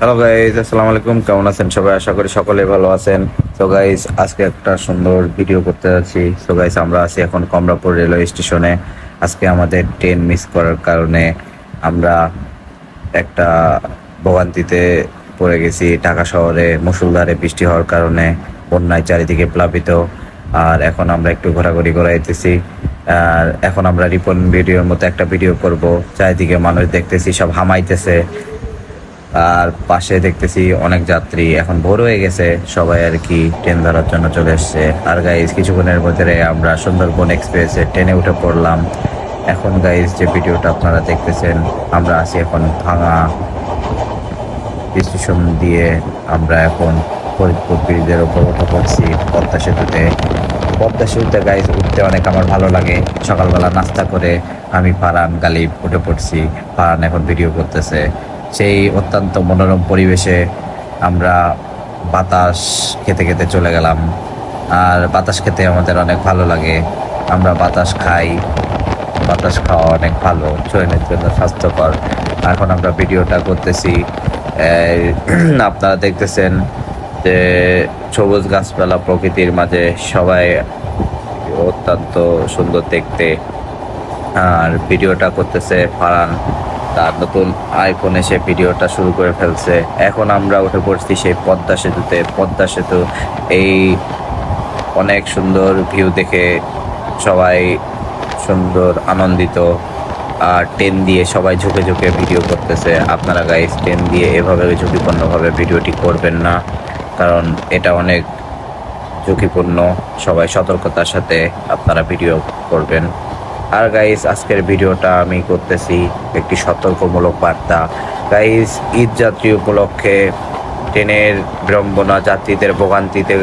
Hello guys আসসালামু আলাইকুম। কেমন আছেন সবাই? আশা করি সকলে ভালো আছেন। তো গাইজ আজকে একটা সুন্দর ভিডিও করতে যাচ্ছি। তো গাইজ আমরা আছি এখন কমলাপুর রেলওয়ে স্টেশনে। আজকে আমাদের ট্রেন মিস করার কারণে আমরা একটা ভোগান্তিতে পড়ে গেছি। ঢাকা শহরে মুসুলধারে বৃষ্টি হওয়ার কারণে বন্যায় চারিদিকে প্লাবিত। আর এখন আমরা একটু ঘোরাঘুরি করাইতেছি। আর এখন আমরা রিপন ভিডিওর মতো একটা ভিডিও করব। চারিদিকে মানুষ দেখতেছি, সব হামাইতেছে। আর পাশে দেখতেছি অনেক যাত্রী এখন ভোর হয়ে গেছে। সবাই আর কি ট্রেন ধরার জন্য চলে এসছে। আর গাইজ কিছুক্ষণের মধ্যে আমরা সুন্দরবন এক্সপ্রেসে ট্রেনে উঠে পড়লাম। এখন গাইজ যে ভিডিওটা আপনারা দেখতেছেন, আমরা আছি এখন ভাঙা স্টেশন দিয়ে আমরা এখন ফরিদপুর ব্রিজের ওপর উঠে পড়ছি পদ্মা সেতুতে। পদ্মা সেতুতে গাইজ উঠতে অনেক আমার ভালো লাগে। সকালবেলা নাস্তা করে আমি ফারান গালিব উঠে পড়ছি। ফারান এখন ভিডিও করতেছে। সেই অত্যন্ত মনোরম পরিবেশে আমরা বাতাস খেতে খেতে চলে গেলাম। আর বাতাস খেতে আমাদের অনেক ভালো লাগে। আমরা বাতাস খাই। বাতাস খাওয়া অনেক ভালো। শরীরের জন্য স্বাস্থ্যকর। এখন আমরা ভিডিওটা করতেছি। আপনারা দেখতেছেন যে সবুজ গাছপালা প্রকৃতির মাঝে সবাই অত্যন্ত সুন্দর দেখতে। আর ভিডিওটা করতেছে ফারান তার নতুন আইফোন এসে ভিডিওটা শুরু করে ফেলছে। এখন আমরা উঠে পড়ছি সেই পদ্মা সেতুতে। পদ্মা সেতু, এই অনেক সুন্দর ভিউ দেখে সবাই সুন্দর, আনন্দিত। আর ট্রেন দিয়ে সবাই ঝুঁকে ঝুঁকে ভিডিও করতেছে। আপনারা গাইস টেন দিয়ে এভাবে ঝুঁকিপূর্ণভাবে ভিডিওটি করবেন না। কারণ এটা অনেক ঝুঁকিপূর্ণ। সবাই সতর্কতার সাথে আপনারা ভিডিও করবেন। আর গাইস আজকের ভিডিওটা আমি করতেছি একটি সতর্কমূলক বার্তা। গাইস ঈদ যাত্রী উপলক্ষে ট্রেনের বিড়ম্বনা, যাত্রীদের ভোগান্তিতে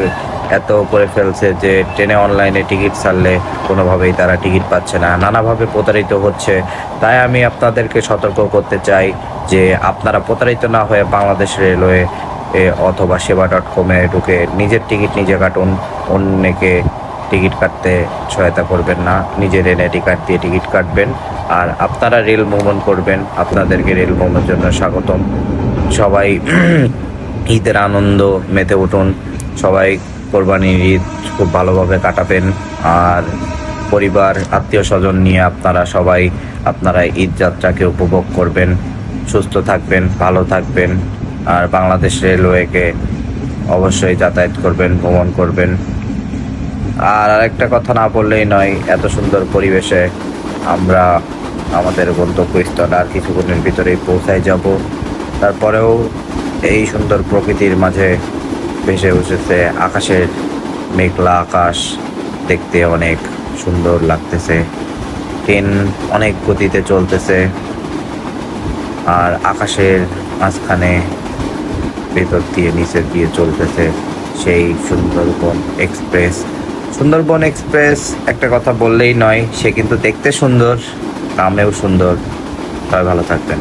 এত করে ফেলছে যে ট্রেনে অনলাইনে টিকিট ছাড়লে কোনোভাবেই তারা টিকিট পাচ্ছে না। নানাভাবে প্রতারিত হচ্ছে। তাই আমি আপনাদেরকে সতর্ক করতে চাই যে আপনারা প্রতারিত না হয়ে বাংলাদেশ রেলওয়ে অথবা সেবা ডট কমে ঢুকে নিজের টিকিট নিজে কাটুন। অন্যকে টিকিট কাটতে সহায়তা করবেন না। নিজের এনআইডি কার্ড দিয়ে টিকিট কাটবেন। আর আপনারা রেল ভ্রমণ করবেন। আপনাদেরকে রেল ভ্রমণের জন্য স্বাগতম। সবাই ঈদের আনন্দ মেতে উঠুন। সবাই কোরবানির ঈদ খুব ভালোভাবে কাটাবেন। আর পরিবার আত্মীয় স্বজন নিয়ে আপনারা সবাই আপনারা ঈদ যাত্রাকে উপভোগ করবেন। সুস্থ থাকবেন, ভালো থাকবেন। আর বাংলাদেশ রেলওয়েকে অবশ্যই যাতায়াত করবেন, ভ্রমণ করবেন। আর আরেকটা কথা না বললেই নয়, এত সুন্দর পরিবেশে আমরা আমাদের গন্তব্যস্থল আর কিছুক্ষণের ভিতরেই পৌঁছায় যাব। তারপরেও এই সুন্দর প্রকৃতির মাঝে ভেসে উঠেছে আকাশের মেঘলা আকাশ। দেখতে অনেক সুন্দর লাগতেছে। ট্রেন অনেক গতিতে চলতেছে। আর আকাশের মাঝখানে ভেতর দিয়ে নিচের দিয়ে চলতেছে সেই সুন্দরবন এক্সপ্রেস। সুন্দরবন এক্সপ্রেস একটা কথা বললেই নয়, সে কিন্তু দেখতে সুন্দর, নামেও সুন্দর। সবাই ভালো থাকবেন।